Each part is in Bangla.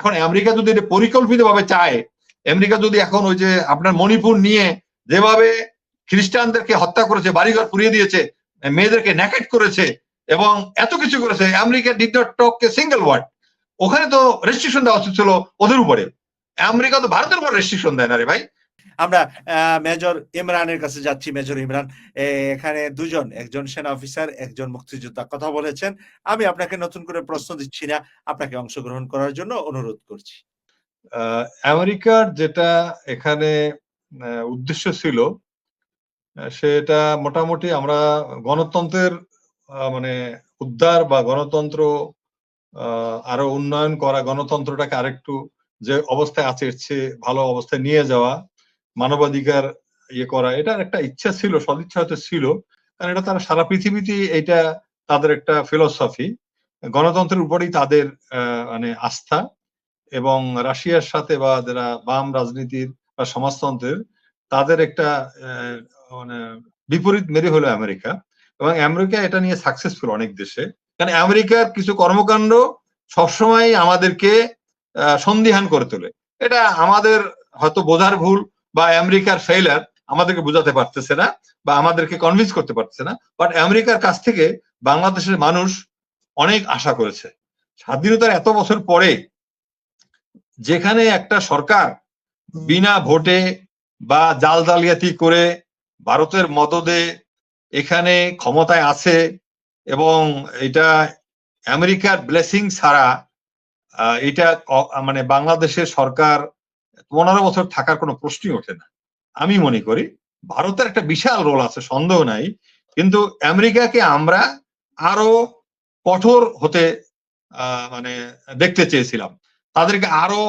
এখন আমেরিকা যদি এটা পরিকল্পিত ভাবে চায়, আমেরিকা যদি এখন ওই যে আপনার মণিপুর নিয়ে যেভাবে খ্রিস্টানদেরকে হত্যা করেছে, বাড়িঘর পুড়িয়ে দিয়েছে, মেয়েদেরকে ন্যাকেট করেছে, এবং এত কিছু করেছে, America did not talk a single word ওখানে তো রেস্ট্রিকশন দেওয়া উচিত ছিল ওদের উপরে। আমেরিকা তো ভারতের উপর রেস্ট্রিকশন দেয় না রে ভাই। আমরা মেজর ইমরানের কাছে যাচ্ছি, মেজর ইমরান। এখানে দুজন, একজন সেনা অফিসার, একজন মুক্তিযোদ্ধা কথা বলেছেন। আমি আপনাকে নতুন করে প্রশ্ন দিচ্ছি না, আপনাকে অংশগ্রহণ করার জন্য অনুরোধ করছি। আমেরিকার যেটা এখানে উদ্দেশ্য ছিল সেটা মোটামুটি আমরা গণতন্ত্রের মানে উদ্ধার বা গণতন্ত্র আরও উন্নয়ন করা, গণতন্ত্রটাকে আরেকটু যে অবস্থায় আছে ভালো অবস্থায় নিয়ে যাওয়া মানবাধিকার ইয়ে করা এটার একটা ইচ্ছা ছিল, সদিচ্ছা হয়তো ছিল, কারণ এটা তারা সারা পৃথিবীতে এটা তাদের একটা ফিলসফি গণতন্ত্রের উপরেই তাদের মানে আস্থা এবং রাশিয়ার সাথে বা যারা বাম রাজনীতির বা সমাজতন্ত্রের, তাদের একটা মানে বিপরীত মেরে হলো আমেরিকা এবং আমেরিকা এটা নিয়ে সাকসেসফুল অনেক দেশে। কারণ আমেরিকার কিছু কর্মকাণ্ড সবসময় আমাদেরকে সন্দিহান করে তোলে। এটা আমাদের হয়তো বোঝার ভুল বা আমেরিকার ফেইলার আমাদেরকে বোঝাতে পারতেছে না বা আমাদেরকে কনভিন্স করতে পারতেছে না। বাট আমেরিকার কাছ থেকে বাংলাদেশের মানুষ অনেক আশা করেছে। স্বাধীনতার এত বছর পরে যেখানে একটা সরকার বিনা ভোটে বা জাল জালিয়াতি করে ভারতের মদদে এখানে ক্ষমতায় আছে এবং এটা আমেরিকার ব্লেসিং ছাড়া এটা মানে বাংলাদেশের সরকার পনেরো বছর থাকার কোনো প্রশ্নই ওঠে না। আমি মনে করি ভারতের একটা বিশাল রোল আছে, সন্দেহ নাই। কিন্তু আমেরিকাকে আমরা আরও কঠোর হতে মানে দেখতে চেয়েছিলাম। তাদেরকে আরও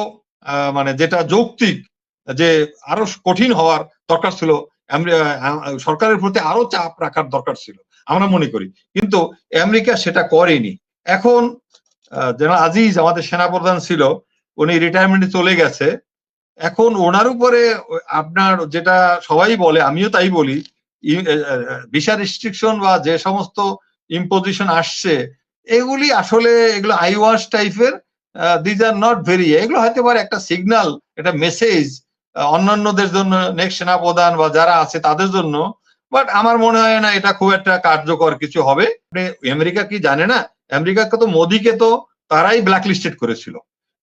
মানে যেটা যৌক্তিক যে আরও কঠিন হওয়ার দরকার ছিল সরকারের প্রতি আরও চাপ রাখার দরকার ছিল, আমরা মনে করি। কিন্তু আমেরিকা সেটা করেনি। এখন জেনারেল আজিজ আমাদের সেনাপ্রধান ছিল, উনি রিটায়ারমেন্টে চলে গেছে। এখন ওনার উপরে আপনার যেটা সবাই বলে, আমিও তাই বলি ভিসা রেস্ট্রিকশন বা যে সমস্ত ইম্পোজিশন আসছে, এগুলি আসলে এগুলো আই ওয়াশ টাইপের দিজ আর নট ভেরি এগুলো হতে পারে একটা সিগনাল একটা মেসেজ অন্যান্যদের জন্য নেক্সট সেনাপ্রধান বা যারা আছে তাদের জন্য বাট আমার মনে হয় না এটা খুব একটা কার্যকর কিছু হবে। আমেরিকা কি জানে না? আমেরিকাকে তো মোদিকে তো তারাই ব্ল্যাকলিস্টেড করেছিল।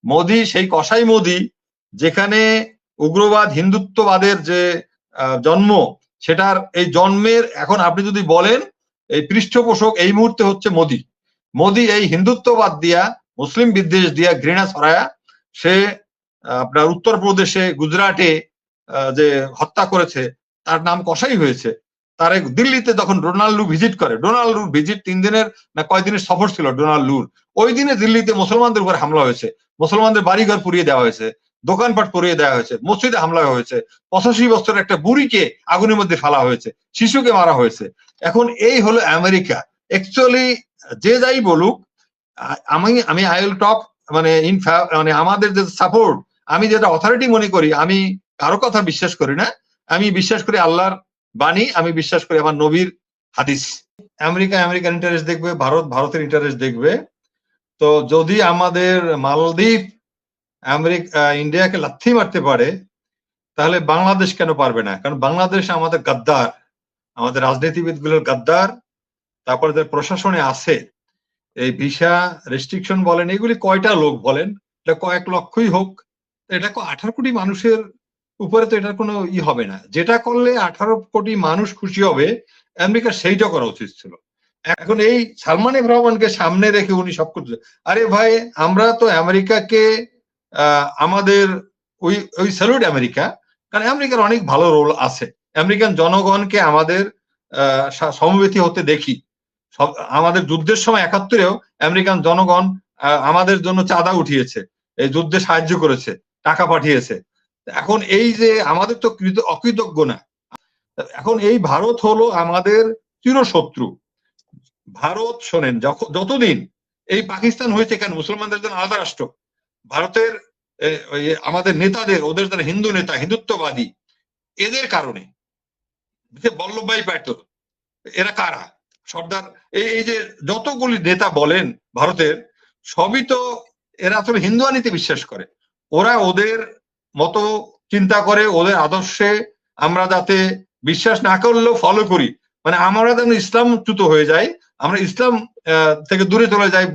মোদি, সেই কসাই মোদি যেখানে উগ্রবাদ, হিন্দুত্ববাদের যে জন্ম, সেটার এই জন্মের এখন আপনি যদি বলেন, এই পৃষ্ঠপোষক এই মুহূর্তে হচ্ছে মোদি। মোদি এই হিন্দুত্ববাদ দিয়া, মুসলিম বিদ্বেষ দিয়া ঘৃণা ছড়ায়া, সে আপনার উত্তরপ্রদেশে, গুজরাটে যে হত্যা করেছে, তার নাম কসাই হয়েছে। তার এক দিল্লিতে তখন ডোনাল্ড লু ভিজিট করে, ডোনাল্ড ভিজিট তিন দিনের না কয়দিনের সফর ছিল ডোনাল্ড লুর। ওই দিনে দিল্লিতে মুসলমানদের উপর হামলা হয়েছে। মুসলমানদের বাড়িঘর পুড়িয়ে দেওয়া হয়েছে। দোকানপাট পুড়িয়ে দেওয়া হয়েছে, মসজিদে হামলা হয়েছে, পঁচাশি বছরের একটা বুড়িকে আগুনের মধ্যে ফেলা হয়েছে, শিশুকে মারা হয়েছে। এখন এই হলো আমেরিকা। অ্যাকচুয়ালি যে যাই বলুক, আমি আমি আই উইল টক মানে ইন মানে আমাদের যে সাপোর্ট আমি যেটা অথরিটি মনে করি, আমি কারও কথা বিশ্বাস করি না, আমি বিশ্বাস করি আল্লাহর বাণী, আমি বিশ্বাস করি আমার নবীর হাদিস। আমেরিকা, আমেরিকান ইন্টারেস্ট দেখবে, ভারত, ভারতের ইন্টারেস্ট দেখবে। তো যদি আমাদের মালদ্বীপ আমেরিকা ইন্ডিয়াকে লাথি মারতে পারে, তাহলে বাংলাদেশ কেন পারবে না? কারণ বাংলাদেশ আমাদের গাদ্দার, আমাদের রাজনীতিবিদগুলোর গাদ্দার, তারপরে যারা প্রশাসনে আছে, এই ভিসা রেস্ট্রিকশন বলেন, এগুলি কয়টা লোক বলেন? এটা কয়েক লক্ষই হোক। এটা আঠারো কোটি মানুষের উপরে তো এটার কোনো ই হবে না। যেটা করলে আঠারো কোটি মানুষ খুশি হবে আমেরিকা সেইটা করা উচিত ছিল। এখন এই সালমান রহমানকে সামনে রেখে উনি সব করছে আরে ভাই, আমরা তো আমেরিকাকে আমাদের ওই ওই স্যালুট আমেরিকা, কারণ আমেরিকার অনেক ভালো রোল আছে। আমেরিকান জনগণকে আমাদের সমবেতি হতে দেখি। আমাদের যুদ্ধের সময় একাত্তরেও আমেরিকান জনগণ আমাদের জন্য চাঁদা উঠিয়েছে, এই যুদ্ধে সাহায্য করেছে, টাকা পাঠিয়েছে। এখন এই যে আমাদের তো কৃত, অকৃতজ্ঞ না। এখন এই ভারত হলো আমাদের চিরশত্রু। ভারত শোনেন যতদিন এই পাকিস্তান হয়েছে কেন, মুসলমানদের জন্য আলাদা রাষ্ট্র। ভারতের আমাদের নেতাদের, ওদের যারা হিন্দু নেতা, হিন্দুত্ববাদী, এদের কারণে বল্লভভাই প্যাটেল এরা কারা? সর্দার এই এই যে যতগুলি নেতা বলেন ভারতের, সবই তো এরা আসলে হিন্দুয়ানিতে বিশ্বাস করে। ওরা ওদের মতো চিন্তা করে, ওদের আদর্শে আমরা যাতে বিশ্বাস না করলেও ফলো করি। মানে আমরা যেন ইসলামচ্যুত হয়ে যাই আমরা ইসলাম থেকে দূরে চলে যাই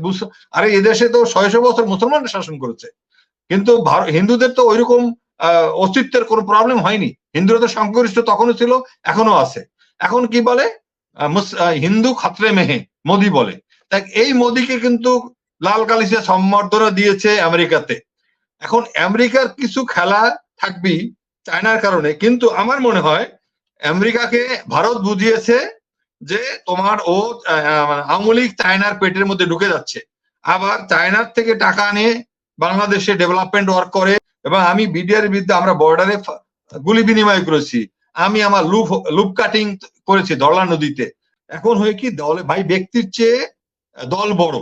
আরে এদেশে তো ছয়শো বছর মুসলমান শাসন করেছে। কিন্তু হিন্দুদের তো ওইরকম অস্তিত্বের কোনো প্রবলেম হয়নি। হিন্দুরা তো সংখ্যাগরিষ্ঠ তখনও ছিল এখনও আছে। এখন কি বলে? হিন্দু খাতরে মেহে, মোদি বলে। তাই এই মোদিকে কিন্তু লাল কালিসে সম্বর্ধনা দিয়েছে আমেরিকাতে। এখন আমেরিকার কিছু খেলা থাকবেই, চায়নার কারণে। কিন্তু আমার মনে হয় আমেরিকাকে ভারত বুঝিয়েছে যে তোমার ও আহ, মানে আওয়ামী লীগ চায়নার পেটের মধ্যে ঢুকে যাচ্ছে। আবার চায়নার থেকে টাকা নিয়ে বাংলাদেশে ডেভেলপমেন্ট ওয়ার্ক করে এবং আমি বিডিআর বিরুদ্ধে আমরা বর্ডারে গুলি বিনিময় করেছি। আমি আমার লুপ লুপ কাটিং করেছি ধরলা নদীতে। এখন হয়ে কি দলে ভাই ব্যক্তির চেয়ে দল বড়।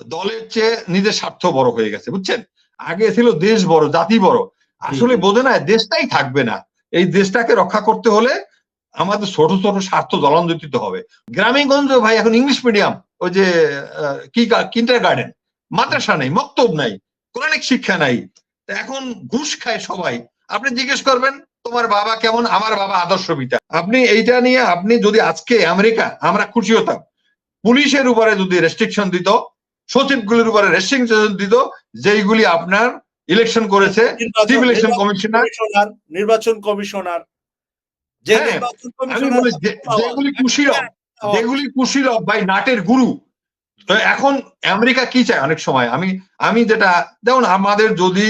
দলের চেয়ে নিজের স্বার্থ বড় হয়ে গেছে বুঝছেন? আগে ছিল দেশ বড় জাতি বড়। আসলে বোঝে না দেশটাই থাকবে না। এই দেশটাকে রক্ষা করতে হলে আমাদের ছোট ছোট স্বার্থ জলাঞ্জলি দিতে হবে। গ্রামীণগঞ্জ ভাই এখন ইংলিশ মিডিয়াম ওই যে কি কিন্টার গার্ডেন মাদ্রাসা নাই মক্তব নাই কোরআনিক শিক্ষা নাই। এখন ঘুষ খায় সবাই। আপনি জিজ্ঞেস করবেন তোমার বাবা কেমন? আমার বাবা আদর্শ পিতা আপনি এইটা নিয়ে আপনি যদি আজকে আমেরিকা আমরা খুশি হতাম। পুলিশের উপরে যদি রেস্ট্রিকশন দিত সচিবগুলির উপরে রেস্ট্রিকশন দিত যেইগুলি আপনার ইলেকশন করেছে চিফ ইলেকশন কমিশনার নির্বাচন কমিশনার যে হ্যাঁ, নির্বাচন আমি কমিশনার বলি যে- যেগুলি যেগুলি কুশীলভ ভাই নাটের গুরু। তো এখন আমেরিকা কি চায় অনেক সময়? আমি আমি যেটা দেখুন আমাদের যদি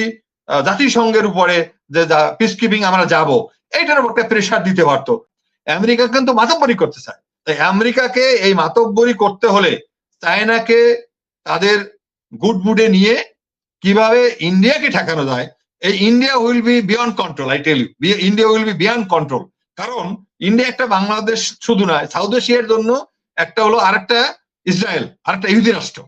জাতিসংঘের উপরে যে পিস কিপিং আমরা যাব এইটার উপর একটা প্রেশার দিতে পারতো। আমেরিকা কিন্তু মাতব্বরি করতে চায়। তাই আমেরিকাকে এই মাতব্বরি করতে হলে চায়নাকে তাদের গুড মুডে নিয়ে কীভাবে ইন্ডিয়াকে ঠেকানো যায় এই India will be beyond control I tell you India will be beyond control কারণ ইন্ডিয়া একটা বাংলাদেশ শুধু নয়, সাউথ এশিয়ার জন্য একটা হলো আরেকটা ইসরায়েল, আরেকটা ইহুদি রাষ্ট্র।